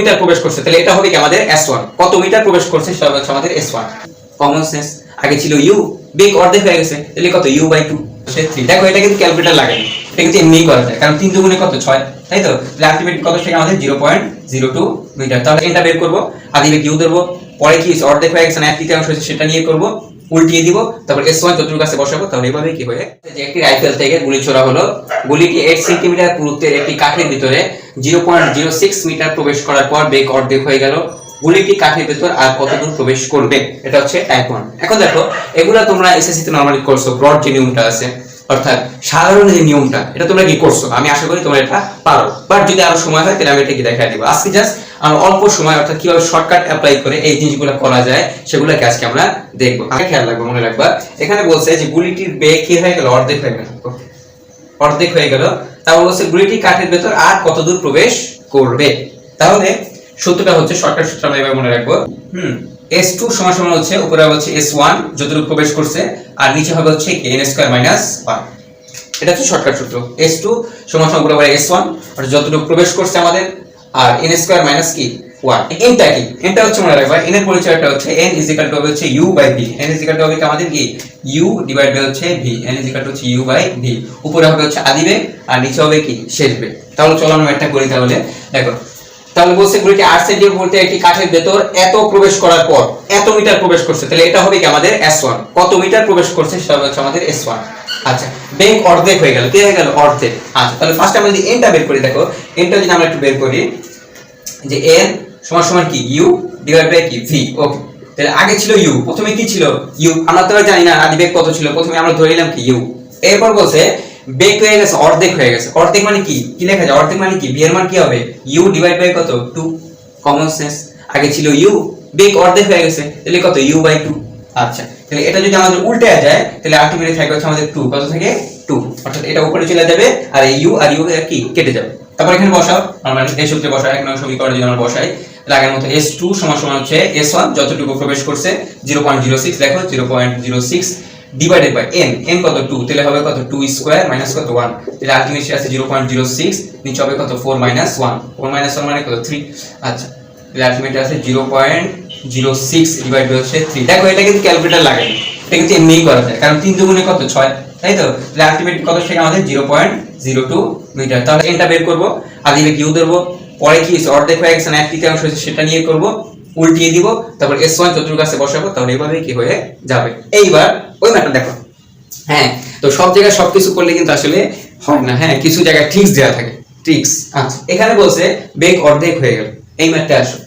Metre প্রবেশ করছে? তাহলে এটা হবে কি আমাদের এস ওয়ান কত মিটার প্রবেশ করছে সেটা হচ্ছে আমাদের এস ওয়ান কমন সেন্স আগে ছিল ইউ বেগ অর্ধেক হয়ে গেছে। তাহলে কত? You by two say three দেখো, এটা কিন্তু ক্যালকুলেটার লাগে। এটা কিন্তু এমনিই করা যায়। কারণ তিন দুগুণে কত? ছয়। তাই তো? তাহলে আলটিমেট কত? থেকে আমাদের zero point zero two meter. তাহলে এটা বের করব আদি বেগ ইউ ধরবো। পরে কি? অর্ধেক হয়ে গেছে না, এক তৃতীয়াংশ সেটা নিয়ে করব। উল্টিয়ে দিব, তারপর এস ওয়ান যতটুকু কাছে বসাবো, তাহলে এভাবে কি হয়ে, যে একটি রাইফেল থেকে গুলি ছোড়া হলো। গুলিটি এইট সেন্টিমিটার পুরুত্বের একটি কাঠের ভিতরে zero point zero six meter প্রবেশ করার পর বেগ অর্ধেক হয়ে গেল। গুলিটি কাঠের ভেতর আর কতদূর প্রবেশ করবে, এটা হচ্ছে টাইপ ওয়ান এখন দেখো, এগুলা তোমরা এসএসসিতে নর্মালি করছ ব্রড যে নিয়মটা আছে। অর্থাৎ সাধারণ যে নিয়মটা, এটা তোমরা কি করছ? আমি আশা করি তোমরা এটা পারো। বাট যদি আরও সময় হয়, তাহলে আমি এটা কি দেখাই দিব। আজকে জাস্ট অল্প সময়, অর্থাৎ কীভাবে শর্টকাট অ্যাপ্লাই করে এই জিনিসগুলো করা যায়, সেগুলোকে আজকে আমরা দেখব। আগে খেয়াল রাখব, মনে রাখবা। এখানে বলছে যে গুলিটির বেগ কি হয়ে গেল? অর্ধেক হয়ে গেল। অর্ধেক হয়ে গেল। তারপর বলছে গুলিটি কাঠের ভেতর আর কতদূর প্রবেশ করবে? তাহলে সূত্রটা হচ্ছে শর্টকাট সূত্র আমরা এবার মনে রাখব। হুম। এস সমান সমান হচ্ছে, উপরে হচ্ছে এস যতটুকু প্রবেশ করছে, আর নিচে হবে হচ্ছে এন স্কোয়ার মাইনাস ওয়ান এটা হচ্ছে শর্টকাট সূত্র। এস সমান সমান উপরে এস ওয়ান যতটুকু প্রবেশ করছে আমাদের, আর এন স্কোয়ার মাইনাস কি? কি? এনটা হচ্ছে মনে রাখবা এন এর পরিচয়টা হচ্ছে এন ইজ ইকাল হচ্ছে U by V N is equal হবে কি আমাদের কি? ইউ ডিভাইড হচ্ছে ভি এন ইজ ইকাল হচ্ছে ইউ বাই ভি উপরে হবে হচ্ছে আদি বেগ, আর নিচে হবে কি? শেষ তাহলে চলো আমরা একটা করি তাহলে। দেখো তাহলে বলছে গুলিটি আট সেন্টিমিটার বলতে একটি কাঠের ভেতর এত প্রবেশ করার পর, এত মিটার প্রবেশ করছে, তাহলে এটা হবে কি আমাদের এস ওয়ান কত মিটার প্রবেশ করছে সেটা হচ্ছে আমাদের এস ওয়ান আচ্ছা বেগ অর্ধেক হয়ে গেল। কি হয়ে গেল? অর্ধেক। আচ্ছা তাহলে ফার্স্ট আমরা যদি এনটা বের করি, দেখো এনটা যদি আমরা একটু বের করি, যে এন সমান সমান কি? ইউ ডিভাইড বাই কি? ভি ওকে তাহলে আগে ছিল ইউ প্রথমে কি ছিল? ইউ আমরা তো জানি না আদি বেগ কত ছিল? প্রথমে আমরা ধরে নিলাম কি? ইউ এরপর বলছে বেগ হয়ে গেছে, অর্ধেক হয়ে গেছে। অর্ধেক মানে কি? কি লেখা যায়? অর্ধেক মানে কি? বি এর মান কি হবে? ইউ ডিভাইড বাই কত? টু কমন সেন্স আগে ছিল ইউ বেগ অর্ধেক হয়ে গেছে, তাহলে কত? ইউ বাই টু আচ্ছা তাহলে এটা যদি আমাদের উল্টে যায়, তাহলে আলটিমেটলি থাকবে হচ্ছে আমাদের টু কত থেকে? টু অর্থাৎ এটা উপরে চলে যাবে, আর ইউ আর ইউ কি? কেটে যাবে। তারপর এখানে বসাও। আমরা এই সূত্রে বসাই, এক নম্বর সমীকরণে যদি আমরা বসাই। আগের মতো এস টু সমান সমান হচ্ছে এস ওয়ান যতটুকু প্রবেশ করছে জিরো পয়েন্ট জিরো সিক্স দেখো zero point zero six divided by N N কত টু তাহলে হবে কত টু স্কোয়ার মাইনাস কত ওয়ান তাহলে আলটিমেটলি আছে জিরো পয়েন্ট জিরো সিক্স নিচে হবে কত four minus one four minus one মানে কত থ্রি আচ্ছা তাহলে আলটিমেটলি আছে zero point zero six divide হচ্ছে থ্রি দেখো, এটা কিন্তু ক্যালকুলেটার লাগে। এটা কিন্তু এমনিই করা যায়, কারণ তিন দুগুণে কত ছয়? তাই তো? তাহলে আলটিমেট কত থেকে আমাদের zero point zero two meter তাহলে এনটা বের করব বেগ ইউ ধরবো। পরে কি? অর্ধেক হয়ে গেছে না এক তৃতীয়াংশ সেটা নিয়ে করব। উল্টিয়ে দিব, তারপর এস ওয়ান চতুর্থ কাছে বসাবো, তাহলে এইভাবে কি হয়ে যাবে। এইবার ওই ম্যাটার দেখো। হ্যাঁ তো সব জায়গায় সবকিছু করলে কিন্তু আসলে হয় না। হ্যাঁ কিছু জায়গায় ট্রিক্স দেওয়া থাকে। ট্রিক্স আচ্ছা। এখানে বলছে, বেগ অর্ধেক হয়ে গেল। এই ম্যাটটা আসো।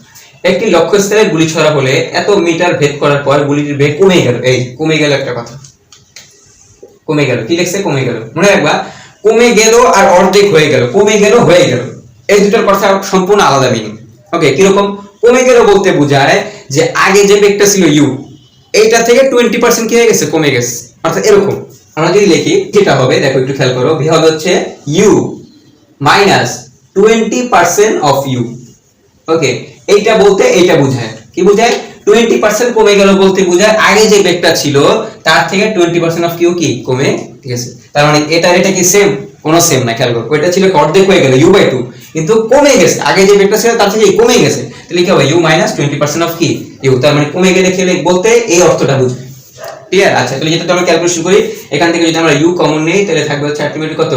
একটি লক্ষ্যস্থলে গুলি ছড়া হলে এত মিটার ভেদ করার পর গুলিটির বেগ কমে গেল। এই, কমে গেল একটা কথা। কমে গেল। কি লেখছে? কমে গেল। মনে রাখবা, কমে গেল আর অর্ধেক হয়ে গেল। কমে গেল, হয়ে গেল। এই দুটোর কথা সম্পূর্ণ আলাদা মিনিং ওকে কীরকম? কমে গেল বলতে বোঝায় যে আগে যে বেগটা ছিল ইউ, এইটা থেকে টোয়েন্টি পার্সেন্ট কি হয়ে গেছে? কমে গেছে। অর্থাৎ এরকম। আমরা যদি লিখি, যেটা হবে, দেখো একটু খেয়াল করো ভি হচ্ছে U minus twenty percent of U. Okay, এইটা বলতে এইটা বোঝায়। কি বোঝায়? টোয়েন্টি পার্সেন্ট কমে গেল বলতে বোঝায়। আগে যে বেগটা ছিল, তার থেকে টোয়েন্টি পার্সেন্ট অফ কিউ কি? কমে গেছে। তার মানে এটা এটা কি সেম কোনো সেম না, খেয়াল করো। এটা ছিল অর্ধেক হয়ে গেল ইউ বাই টু কিন্তু কমে গেছে। আগে যে বেগটা ছিল, তার থেকে কমে গেছে। তাহলে কি হবে? U minus twenty percent of কি? ইউ তার মানে কমে গেলে খেলে বলতে এই অর্থটা বুঝবে ক্লিয়ার আচ্ছা তাহলে যেটা আমরা ক্যালকুলেশন করি, এখান থেকে যদি আমরা ইউ কমন নেই, তাহলে থাকবে হচ্ছে কত?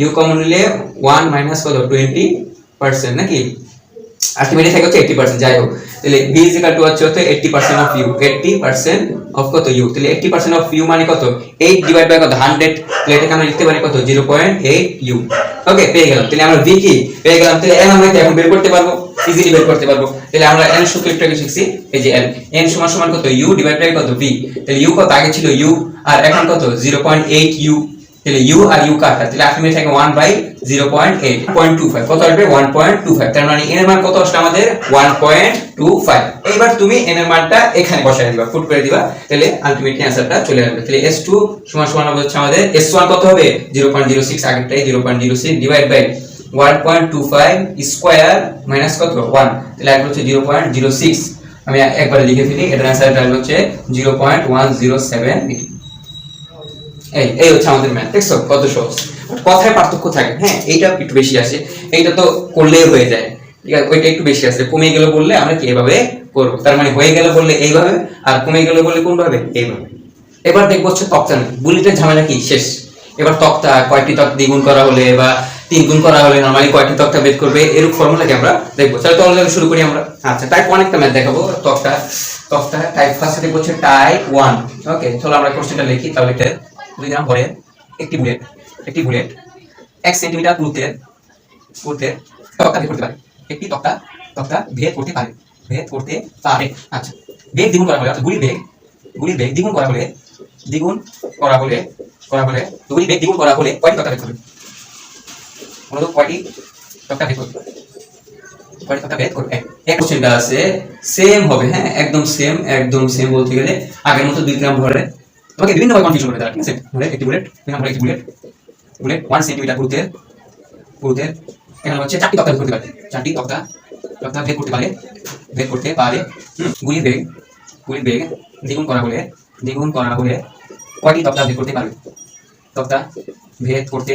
ইউ কমন নিলে ওয়ান মাইনাস কত? টোয়েন্টি পার্সেন্ট নাকি? আলটিমেটলি থাকে হচ্ছে এইটি পার্সেন্ট যাই হোক। তাহলে বি ইজ ইকাল টু হচ্ছে হচ্ছে eighty percent of U eighty percent of কত ইউ তাহলে এইটি পার্সেন্ট অফ ইউ মানে কত? এইট ডিভাইড বাই কত? হান্ড্রেড তাহলে এটাকে আমরা লিখতে পারি কত? Zero point eight U okay পেয়ে গেলাম। তাহলে আমরা ভি কি? পেয়ে গেলাম। তাহলে এন আমরা এখন বের করতে পারব। ইজিলি বের করতে পারব। তাহলে আমরা এন সূত্র একটু শিখছি। এই যে এন এন সমান সমান কত? ইউ ডিভাইড বাই কত? ভি তাহলে ইউ কত? আগে ছিল ইউ আর এখন কত? জিরো পয়েন্ট এইট ইউ তাহলে ইউ আর ইউ কাটা তাহলে আলটিমেট থাকে one by zero point eight point two five কত আসবে? ওয়ান পয়েন্ট টু ফাইভ তার মানে এন এর মান কত আসলে আমাদের? ওয়ান পয়েন্ট টু ফাইভ এইবার তুমি এন এর মানটা এখানে বসাই দিবা ফুট করে দিবা। তাহলে আলটিমেটলি অ্যান্সারটা চলে আসবে। তাহলে এস টু সমান সমান হচ্ছে আমাদের এস ওয়ান কত হবে? Zero point zero six আগেরটাই zero point zero six divide by one point two five square minus কত? ওয়ান তাহলে আসবে হচ্ছে জিরো পয়েন্ট জিরো সিক্স আমি একবার লিখে ফেলি, এটার অ্যান্সারটা আসবে হচ্ছে zero point one zero seven এই এই হচ্ছে আমাদের ম্যাথ দেখছ? কত সহজ। কথায় পার্থক্য থাকে। হ্যাঁ এইটা একটু বেশি আসে। এইটা তো করলেই হয়ে যায়। ঠিক আছে, ওইটা একটু বেশি আছে কমে বললে আমরা কি এভাবে করব? তার মানে হয়ে বললে এইভাবে, আর কমে বললে কোন ভাবে এইভাবে। এবার দেখব হচ্ছে তক্তা বুলেটের ঝামেলা কি? শেষ। এবার তক্তা দ্বিগুণ করা হলে বা তিন গুণ করা হলে নর্মালি কয়টি তক্তা বের করবে? এরকম ফর্মুলা কি আমরা দেখব। তাহলে শুরু করি আমরা। আচ্ছা টাইপ ওয়ান একটা ম্যাথ দেখাবো। তক্তা তক্তা টাইপ ফার্স্ট দেখব হচ্ছে টাইপ ওয়ান ওকে চলো আমরা কোশ্চেনটা লিখি, তাহলে এটা দুই গ্রাম ভরের একটি বুলেট একটি বুলেট, এক সেন্টিমিটার পুরুত্বের পুরুত্বের তক্তা বের করতে পারে। একটি তক্তা তক্তা ভেদ করতে পারে ভেদ করতে পারে। আচ্ছা বেগ দ্বিগুণ করা হলে, অর্থাৎ গুলির বেগ গুলির বেগ দ্বিগুণ করা হলে, দ্বিগুণ করা হলে করা হলে গুলির বেগ দ্বিগুণ করা হলে কয়টি তক্তা বের করবে? মূলত কয়টি তক্তা বের করবে? কয়টি তক্তা বের করবে? এক- আছে সেম হবে হ্যাঁ একদম সেম একদম সেম বলতে গেলে আগের মতো দুই গ্রাম ভরে তোমাকে বিভিন্ন ভাবে কনফিউশন করবে তারা, ঠিক আছে? বুলেট একটি বুলেট এখানে গ্রাম একটি বুলেট বুলেট ওয়ান সেন্টিমিটার পুরুতের পুরুতের এখানে হচ্ছে চারটি তক্তা করতে পারে। চারটি তক্তা তক্তা ভেদ করতে পারে, ভেদ করতে পারে গুলির বেগ গুলির বেগ দ্বিগুণ করা হলে, দ্বিগুণ করা হলে কয়টি তক্তা ভেদ করতে পারবে? তক্তা ভেদ করতে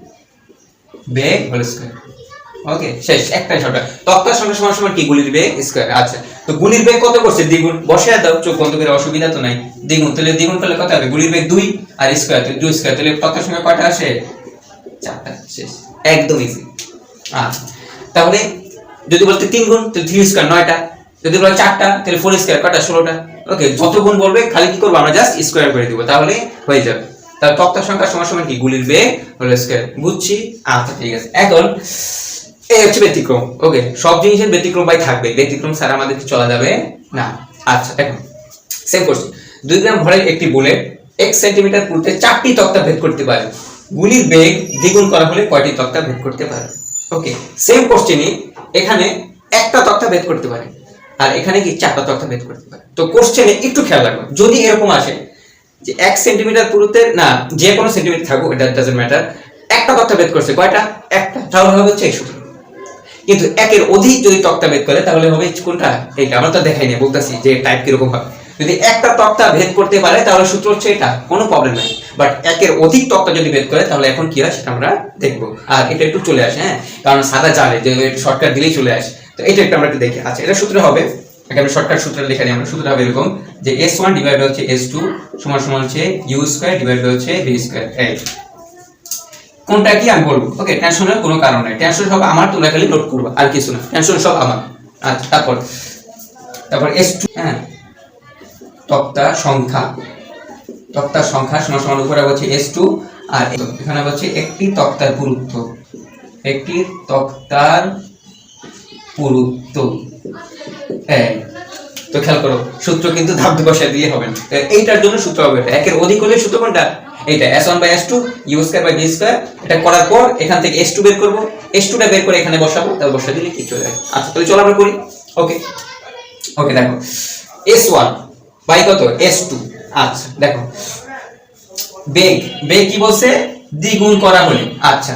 বেগ হোল স্কোয়ার ওকে শেষ, একটাই শর্ট তক্তার সংখ্যা সমান সমান কি গুলির বেগ? স্কোয়ার আচ্ছা। তো গুলির বেগ কত করছে? দ্বিগুণ। বসে দাও, চোখ বন্ধ করে, অসুবিধা তো নাই। দ্বিগুণ, তাহলে দ্বিগুণ করলে কত হবে? গুলির বেগ দুই আর স্কোয়ার তাহলে দুই স্কোয়ার তাহলে তক্তার সংখ্যা কয়টা আসে? চারটা, শেষ। একদম ইজি আচ্ছা। তাহলে যদি বলতে তিন গুণ, তাহলে থ্রি স্কোয়ার নয়টা। যদি বলে চারটা, তাহলে ফোর স্কোয়ার কটা ষোলোটা। ওকে যত গুণ বলবে, খালি কি করব আমরা? জাস্ট স্কোয়ার করে দিব। তাহলে হয়ে যাবে। তাহলে তক্তার সংখ্যা সমান সমান কি? গুলির বেগ হলো স্কোয়ার বুঝছি? আচ্ছা ঠিক আছে। এখন, এই হচ্ছে ব্যতিক্রম ওকে সব জিনিসের ব্যতিক্রম ভাই থাকবে। ব্যতিক্রম ছাড়া আমাদের চলা যাবে? না। আচ্ছা এখন সেম করছি দুই গ্রাম ভরের একটি বুলেট এক সেন্টিমিটার পুরুতে চারটি তক্তা ভেদ করতে পারে। গুলির বেগ দ্বিগুণ করা হলে কয়টি তক্তা ভেদ করতে পারে? ওকে সেম কোশ্চেনই এখানে একটা তক্তা ভেদ করতে পারে। আর এখানে কি চারটা তক্তা ভেদ করতে পারে? তো কোশ্চেনে একটু খেয়াল রাখো। যদি এরকম আসে যে এক সেন্টিমিটার পুরুতে না, যে কোনো সেন্টিমিটার থাকুক এটা ডাজন্ট ম্যাটার একটা তক্তা ভেদ করছে, কয়টা? একটা। তাহলে হবে হচ্ছে সূত্র। কিন্তু একের অধিক যদি তক্তা ভেদ করে, তাহলে হবে কোনটা? এইটা আমরা তো দেখাই না বলতেছি যে টাইপ কীরকম হবে যদি একটা তক্তা ভেদ করতে পারে, তাহলে সূত্র হচ্ছে এটা, কোনো প্রবলেম নাই। বাট একের অধিক তক্তা যদি ভেদ করে, তাহলে এখন কি হয়, সেটা আমরা দেখব। আর এটা একটু চলে আসে হ্যাঁ? কারণ সাদা জানে যে শর্টকাট দিলেই চলে আসে। তো এটা একটু আমরা একটু দেখি। আচ্ছা এটা সূত্র হবে। আগে আমরা শর্টকাট সূত্র লিখে নিই আমরা। সূত্র হবে এরকম। যে এস ওয়ান ডিভাইড হচ্ছে এস টু সমান সমান হচ্ছে ইউ স্কোয়ার ডিভাইড হচ্ছে বি স্কোয়ার এই কোনটা কি আমি বলব? ওকে টেনশনের কোনো কারণ নাই। টেনশন সব আমার, তোমরা খালি নোট করবা, আর কিছু না। টেনশন সব আমার। আচ্ছা তারপর তারপর এস টু হ্যাঁ? তক্তা সংখ্যা। তক্তার সংখ্যা সমান সমান উপরে হচ্ছে এস টু আর এখানে হচ্ছে একটি তক্তার পুরুত্ব। একটি তক্তার পুরুত্ব। হ্যাঁ তো খেয়াল করো, সূত্র কিন্তু ধাপ বসা দিয়ে হবে এইটার জন্য সূত্র হবে এটা একের অধিক হলে সূত্র কোনটা? এইটা S one by S two U square by B square এটা করার পর এখান থেকে এস টু বের করব। এস টুটা বের করে এখানে বসাবো, তাহলে বসা দিলে কি চলে আচ্ছা তাহলে চলো আমরা করি। ওকে ওকে দেখো। এস ওয়ান বাই কত? এস টু আচ্ছা দেখো। বেগ বেগ কি বলছে? দ্বিগুণ করা হলে। আচ্ছা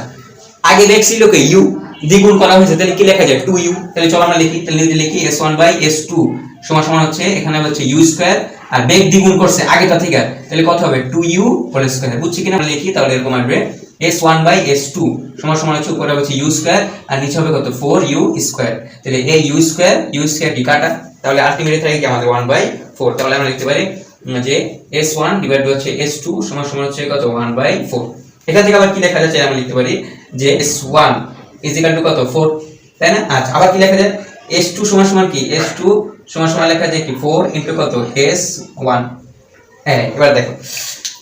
আগে বেগ ছিল কি? ইউ দ্বিগুণ করা হয়েছে, তাহলে কি লেখা যায়? টু ইউ তাহলে চলো আমরা লিখি, তাহলে লিখি S one by S two সমান সমান হচ্ছে, এখানে হচ্ছে ইউ স্কোয়ার আর বেগ দ্বিগুণ করছে আগেটা থেকে। তাহলে কত হবে? টু ইউ হোল স্কোয়ার বুঝছি কিনা? আমরা লিখি, তাহলে এরকম আসবে। S one by S two সমান সমান হচ্ছে উপরে হচ্ছে ইউ স্কোয়ার আর নিচে হবে কত? ফোর ইউ স্কোয়ার তাহলে এই U square U square D কাটা? তাহলে আলটিমেটলি থাকে কি আমাদের ওয়ান বাই ফোর তাহলে আমরা লিখতে পারি যে এস ওয়ান ডিভাইড হচ্ছে এস টু সমান সমান হচ্ছে কত? ওয়ান বাই ফোর এখান থেকে আবার কি লেখা যাচ্ছে আমরা লিখতে পারি যে S one is equal two কত? ফোর তাই না? আচ্ছা আবার কি লেখা যায়? এস টু সমান সমান কি? এস টু সমান সমান লেখা যায় কি? ফোর ইন্টু কত? এস ওয়ান হ্যাঁ এবার দেখো।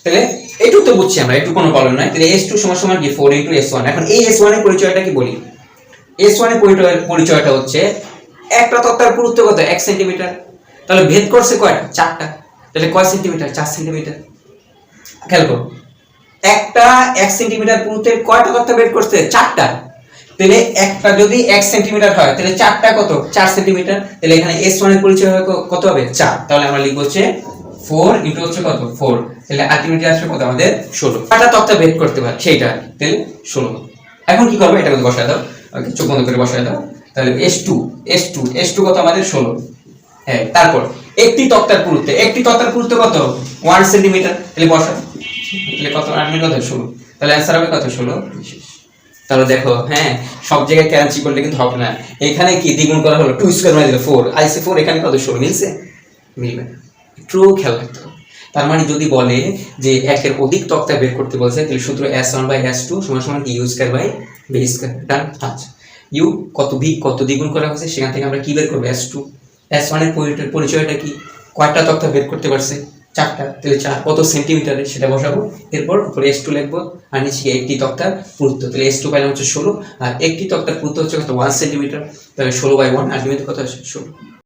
তাহলে এইটুকু তো বুঝছি আমরা একটু কোনো প্রবলেম নাই। তাহলে এস টু সমান সমান কি? ফোর ইন্টু এস ওয়ান এখন এই এস ওয়ানের পরিচয়টা কি বলি? এস ওয়ানের পরিচয় পরিচয়টা হচ্ছে একটা তত্ত্বের পুরুত্ব কত? এক সেন্টিমিটার তাহলে ভেদ করছে কয়টা? চারটা। তাহলে কয় সেন্টিমিটার চার সেন্টিমিটার খেয়াল করো। একটা এক সেন্টিমিটার পুরুত্বের কয়টা তত্ত্ব ভেদ করছে? চারটা। তাহলে একটা যদি এক সেন্টিমিটার হয়, তাহলে চারটা কত? চার সেন্টিমিটার তাহলে এখানে এস ওয়ানের পরিচয় কত হবে? চার। তাহলে আমরা লিখব হচ্ছে ফোর ইন্টু হচ্ছে কত? ফোর তাহলে আলটিমেটলি আসবে কত? আমাদের ষোলো। কটা তক্তা বের করতে পারে সেইটা। তাহলে ষোলো। এখন কি করব? এটা বসায় দাও। ওকে চোখ বন্ধ করে বসায় দাও। তাহলে S two S two S two কত আমাদের? ষোলো। হ্যাঁ তারপর একটি তক্তার পুরুত্ব। একটি তক্তার পুরুত্ব কত? ওয়ান সেন্টিমিটার তাহলে বসা তাহলে কত? আট মিনিট কত? ষোলো। তাহলে অ্যান্সার হবে কত? ষোলো। তাহলে দেখো হ্যাঁ সব জায়গায় ক্যারাঞ্চি করলে কিন্তু হবে না। এখানে কি দ্বিগুণ করা হলো? টু স্কোয়ার মানে ফোর আইসি ফোর এখানে কত? ষোলো মিলছে? মিলবে একটু খেয়াল রাখতে হবে। তার মানে যদি বলে যে একের অধিক তক্তা বের করতে বলছে, তাহলে সূত্র S one by S two সমান সমান U square by B square ডান আচ্ছা ইউ কত ভি কত দ্বিগুণ করা হয়েছে? সেখান থেকে আমরা কি বের করব? এস টু এস ওয়ানের পরিচয়টা কি? কয়টা তক্তা বের করতে পারছে? চারটা, তাহলে চার, কত সেন্টিমিটারে সেটা বসাবো। এরপর উপরে এস টু লিখব, আর নিচে একটি তক্তার পুরুত্ব। তাহলে এস টু পাইলাম হচ্ছে ষোলো, আর একটি তক্তার পুরুত্ব হচ্ছে কত? ওয়ান সেন্টিমিটার তাহলে ষোলো বাই ওয়ান আর কত? হচ্ছে ষোলো।